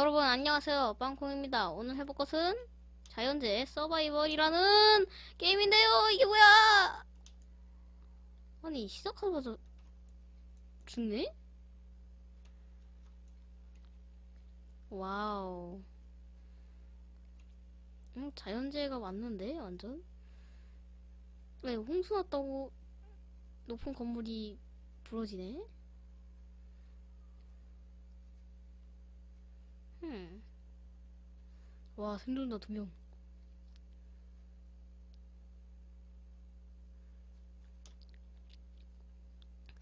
여러분 안녕하세요. 빵콩입니다. 오늘 해볼 것은 자연재 서바이벌이라는 게임인데요. 이게 뭐야? 아니 시작하자마자 죽네? 와우. 음, 자연재해가 왔는데 완전? 왜 홍수 났다고 높은 건물이 부러지네 음. 와, 생존자 두 명.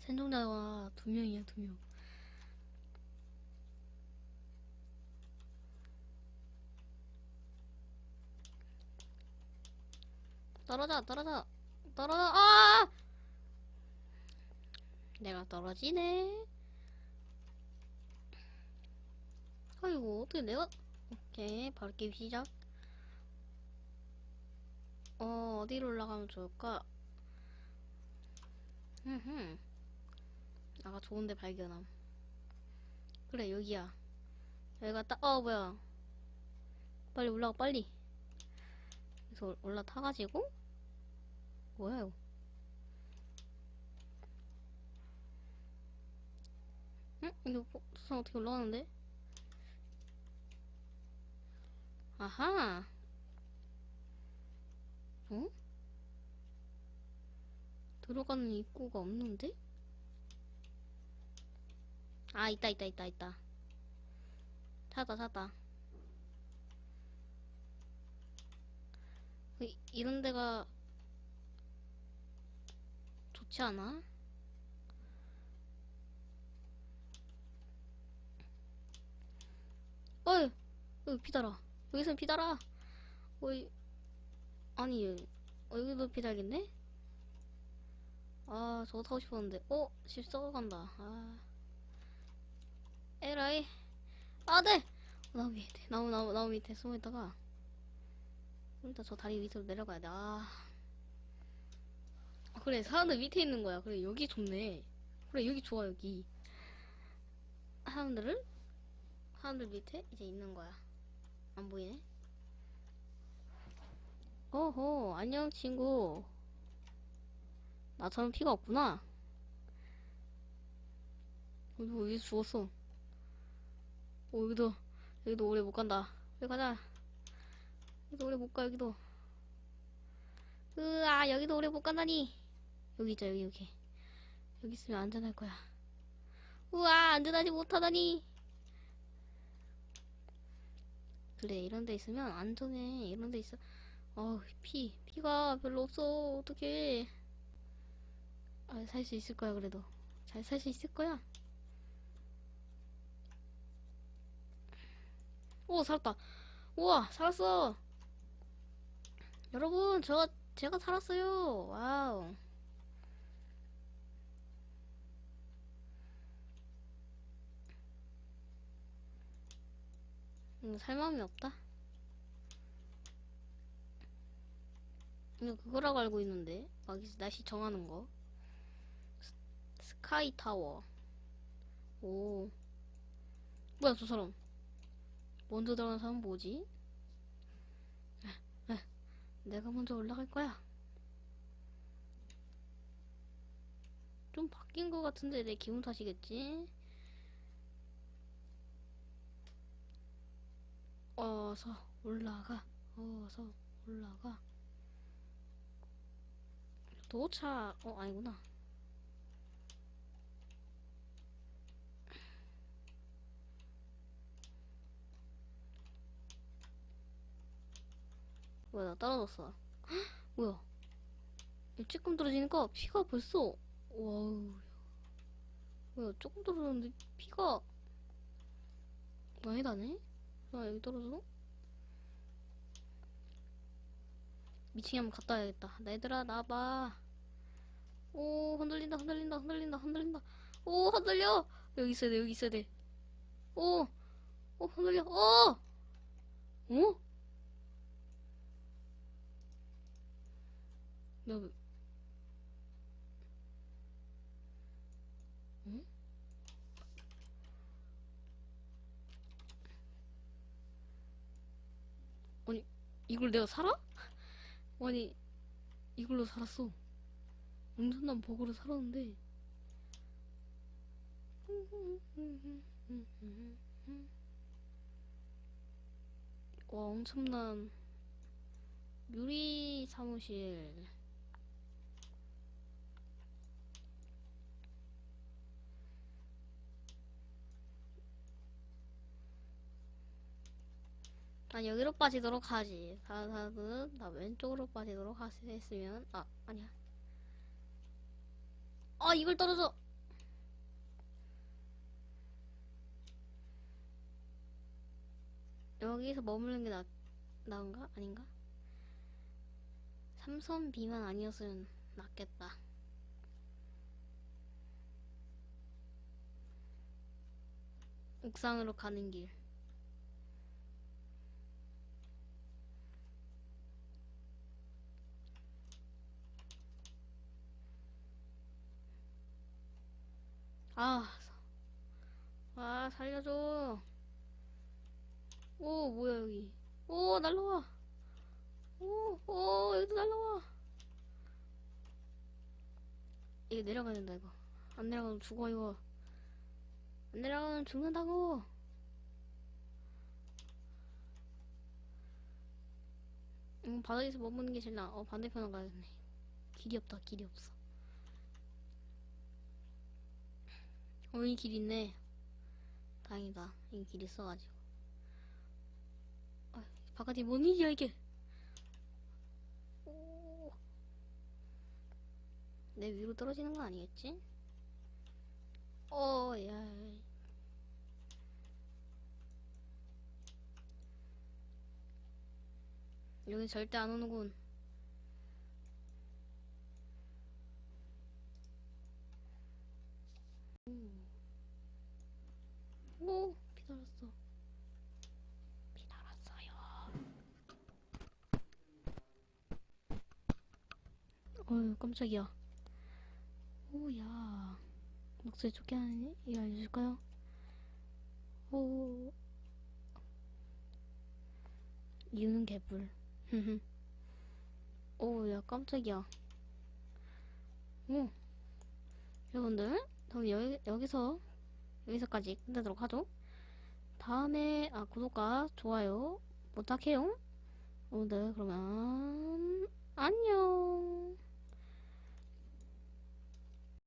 생존자가 두 명이야, 두 명. 떨어져, 떨어져, 떨어져, 아! 내가 떨어지네. 아 이고 어떻게 내가 오케이 바로 게임 시작. 어 어디로 올라가면 좋을까? 흠흠. 아가 좋은데 발견함. 그래 여기야. 여기가 딱어 뭐야. 빨리 올라가 빨리. 그래서 올라타가지고. 뭐야 이거? 응? 이거 어, 저 사람 어떻게 올라가는데? 아하. 어? 들어가는 입구가 없는데? 아, 있다, 있다, 있다, 있다. 찾다. 이- 이런 데가 좋지 않아? 어이, 여기 피달아. 여기선 피달아. 어이, 아니, 어, 여기도 피달겠네? 아, 저거 타고 싶었는데. 어? 집 썩어간다. 아. 에라이. 아, 네! 나무 밑에, 나무, 나무, 나무 밑에 숨어있다가. 일단 저 다리 밑으로 내려가야 돼. 아. 아, 그래, 사람들 밑에 있는 거야. 그래, 여기 좋네. 그래, 여기 좋아, 여기. 사람들을? 사람들 밑에 이제 있는 거야. 안 보이네? 어허, 안녕, 친구. 나처럼 피가 없구나. 여기도 여기서 죽었어. 오, 여기도, 여기도 오래 못 간다. 빨리 가자. 여기도 오래 못 가, 여기도. 으아, 여기도 오래 못 간다니. 여기 있자, 여기, 여기. 여기 있으면 안전할 거야. 우와, 안전하지 못하다니. 그래, 이런 데 있으면 안전해. 이런 데 있어. 어우, 피, 피가 별로 없어. 어떡해. 아, 살 수 있을 거야, 그래도. 잘 살 수 있을 거야. 오, 살았다. 우와, 살았어. 여러분, 저, 제가 살았어요. 와우. 음, 살 마음이 없다. 이거 그거라고 알고 있는데 막 날씨 정하는 거 스- 스카이 타워 오 뭐야 저 사람 먼저 들어간 사람 뭐지? 에, 에, 내가 먼저 올라갈 거야 좀 바뀐 것 같은데 내 기분 탓이겠지? 어서 올라가 어서 올라가. 도착 어 아니구나. 뭐야 나 떨어졌어. 헉, 뭐야? 조금 떨어지니까 피가 벌써 와우. 뭐야 조금 떨어졌는데 피가 많이 나네 아 여기 떨어져? 미칭이 한번 갔다 와야겠다. 나 얘들아 나와봐. 오 흔들린다 흔들린다 흔들린다 흔들린다. 오 흔들려. 여기 있어야 돼 여기 있어야 돼. 오. 오 흔들려. 어. 어? 나 왜- 응? 이걸 내가 살아? 아니 이걸로 살았어. 엄청난 버그로 살았는데. 와 엄청난 유리 사무실 난 여기로 빠지도록 하지. 다른 사람은 나 왼쪽으로 빠지도록 하시 했으면 아 아니야. 아 이걸 떨어져. 여기서 머무르는 게 나, 나은가? 아닌가? 삼선 비만 아니었으면 낫겠다. 옥상으로 가는 길. 아, 아, 살려줘. 오, 뭐야, 여기. 오, 날라와. 오, 오, 여기도 날라와. 이거 내려가야 된다, 이거. 안 내려가면 죽어, 이거. 안 내려가면 죽는다고. 음, 바닥에서 머무는 게 제일 나아. 어, 반대편으로 가야겠네. 길이 없다, 길이 없어. 어, 이 길 있네. 다행이다. 이 길 있어가지고. 아, 바깥이 뭔 일이야, 이게. 오. 내 위로 떨어지는 건 아니겠지? 어, 야. 여기 절대 안 오는군. 오, 비 달았어. 비 달았어요. 어휴, 깜짝이야. 오야. 목소리 좋게 하니? 이거 알려줄까요? 오. 이유는 개불. 오, 야, 깜짝이야. 오. 여러분들, 그럼 여기, 여기서 여기서까지 끝내도록 하죠. 다음에 아 구독과 좋아요 부탁해요. 오늘 그러면 안녕.